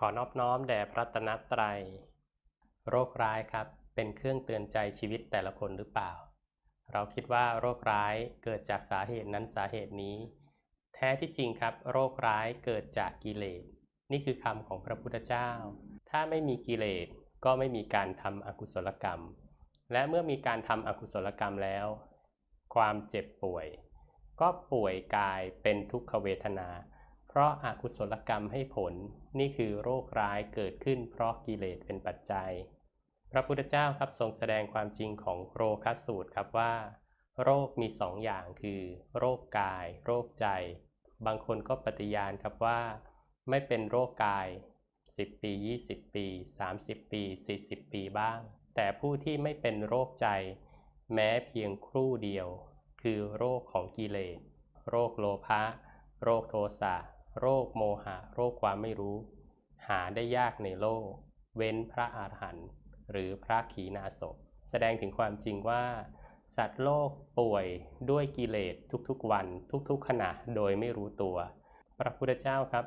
ขอนอบน้อมแด่พระตนตรัย โรคร้ายครับ เป็นเครื่องเตือนใจชีวิตแต่ละคนหรือเปล่า เราคิดว่าโรคร้ายเกิดจากสาเหตุนั้นสาเหตุนี้ แท้ที่จริงครับ โรคร้ายเกิดจากกิเลส นี่คือคำของพระพุทธเจ้า ถ้าไม่มีกิเลสก็ไม่มีการทำอกุศลกรรม และเมื่อมีการทำอกุศลกรรมแล้ว ความเจ็บป่วย ก็ป่วยกายเป็นทุกขเวทนา ราะอากุศลกรรมให้ผลนี่คือโรคร้ายเกิดขึ้นเพราะกิเลสเป็นปัจจัย พระพุทธเจ้าครับทรงแสดงความจริงของโรคสูตรครับว่า โรคมีสองอย่างคือ โรคกาย โรคใจ บางคนก็ปฏิญาณครับว่า ไม่เป็นโรคกาย 10 ปี 20 ปี 30 ปี 40 ปีบ้าง แต่ผู้ที่ไม่เป็นโรคใจ แม้เพียงครู่เดียว คือโรคของกิเลส โรคโลภะ โรคโทสะ โรคโมหะ โรคความไม่รู้ หาได้ยากในโลก เว้นพระอาหารหันต์หรือพระขีณาสพแสดงถึงความจริงว่า สัตว์โลกป่วยด้วยกิเลสทุกๆวัน ทุกๆขณะโดยไม่รู้ตัว พระพุทธเจ้าครับ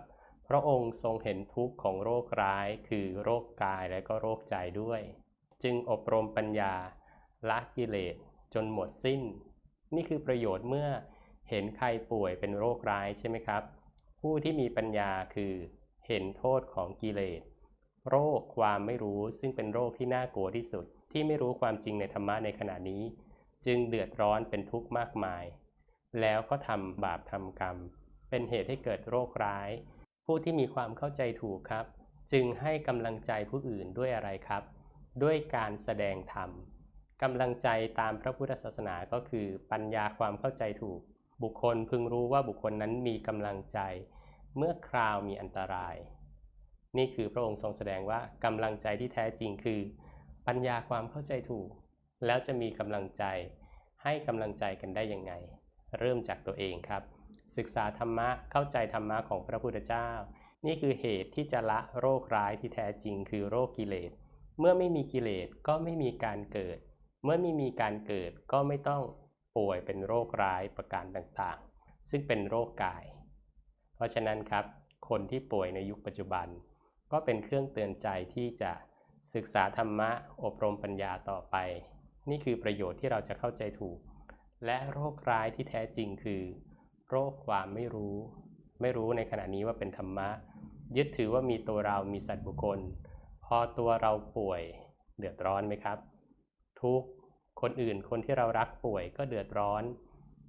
พระองค์ทรงเห็นทุกข์ของโรคร้าย คือโรคกายและก็โรคใจด้วย จึงอบรมปัญญาละกิเลสจนหมดสิ้น นี่คือประโยชน์เมื่อเห็นใครป่วยเป็นโรคร้ายใช่ไหมครับ ผู้ที่มีปัญญาคือเห็นโทษของกิเลสโรคความไม่รู้ซึ่งเป็นโรคที่น่ากลัวที่สุด ที่ไม่รู้ความจริงในธรรมะในขณะนี้ จึงเดือดร้อนเป็นทุกข์มากมาย แล้วก็ทำบาปทำกรรม เป็นเหตุให้เกิดโรคร้าย ผู้ที่มีความเข้าใจถูกครับ จึงให้กำลังใจผู้อื่นด้วยอะไรครับ ด้วยการแสดงธรรมกำลังใจตามพระพุทธศาสนาก็คือปัญญาความเข้าใจถูก บุคคลพึงรู้ว่าบุคคลนั้นมีกำลังใจ เมื่อคราวมีอันตราย นี่คือพระองค์ทรงแสดงว่ากำลังใจที่แท้จริงคือ ปัญญาความเข้าใจถูก แล้วจะมีกำลังใจ ให้กำลังใจกันได้ยังไง เริ่มจากตัวเองครับ ศึกษาธรรมะเข้าใจธรรมะของพระพุทธเจ้า นี่คือเหตุที่จะละโรคร้ายที่แท้จริง คือโรคกิเลสเมื่อไม่มีกิเลสก็ไม่มีการเกิด เมื่อไม่มีการเกิดก็ไม่ต้อง ป่วยเป็นโรคร้ายประการต่างๆ ซึ่งเป็นโรคกาย เพราะฉะนั้นครับ คนที่ป่วยในยุคปัจจุบัน ก็เป็นเครื่องเตือนใจที่จะศึกษาธรรมะอบรมปัญญาต่อไป นี่คือประโยชน์ที่เราจะเข้าใจถูก และโรคร้ายที่แท้จริงคือ โรคความไม่รู้ ไม่รู้ในขณะนี้ว่าเป็นธรรมะ ยึดถือว่ามีตัวเรามีสัตว์บุคคล พอตัวเราป่วยเดือดร้อนไหมครับ ทุก คนอื่นคนที่เรารักป่วยก็เดือดร้อน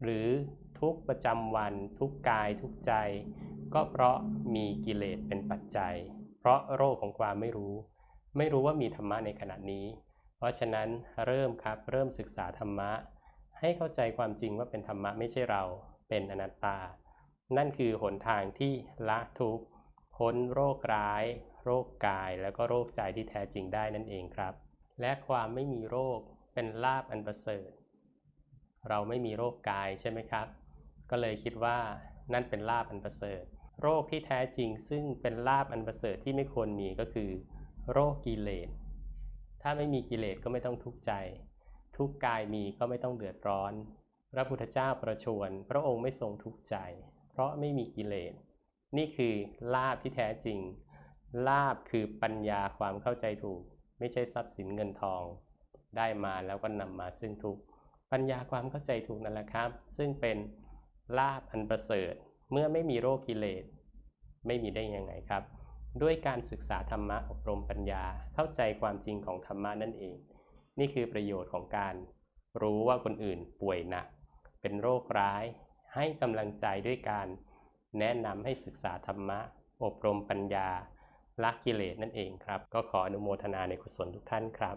หรือทุกประจำวัน ทุกกายทุกใจ ก็เพราะมีกิเลสเป็นปัจจัย เพราะโรคของความไม่รู้ ไม่รู้ว่ามีธรรมะในขณะนี้ เพราะฉะนั้นเริ่มครับเริ่มศึกษาธรรมะ ให้เข้าใจความจริงว่าเป็นธรรมะไม่ใช่เราเป็นอนัตตา นั่นคือหนทางที่ละทุกข์พ้นโรคร้าย โรคกายแล้วก็โรคใจที่แท้จริงได้นั่นเองครับ และความไม่มีโรค เป็นลาบอันประเสริฐ เราไม่มีโรคกายใช่ไหมครับ ก็เลยคิดว่านั่นเป็นลาบอันประเสริฐ โรคที่แท้จริงซึ่งเป็นลาบอันประเสริฐที่ไม่ควรมีก็คือ โรคกิเลส ถ้าไม่มีกิเลสก็ไม่ต้องทุกข์ใจ ทุกกายมีก็ไม่ต้องเดือดร้อน พระพุทธเจ้าประชวรพระองค์ไม่ทรงทุกข์ใจ เพราะไม่มีกิเลส นี่คือลาบที่แท้จริง ลาบคือปัญญาความเข้าใจถูก ไม่ใช่ทรัพย์สินเงินทอง ได้มาแล้วก็นำมาซึ่งทุกข์ปัญญาความเข้าใจถูกนั่นแหละครับ ซึ่งเป็นลาบอันประเสริฐเมื่อไม่มีโรคกิเลสไม่มีได้ยังไงครับ ด้วยการศึกษาธรรมะอบรมปัญญาเข้าใจความจริงของธรรมะนั่นเอง นี่คือประโยชน์ของการรู้ว่าคนอื่นป่วยหนักเป็นโรคร้ายให้กำลังใจด้วยการแนะนำให้ศึกษาธรรมะ อบรมปัญญาละกิเลสนั่นเองครับ ก็ขออนุโมทนาในกุศลทุกท่านครับ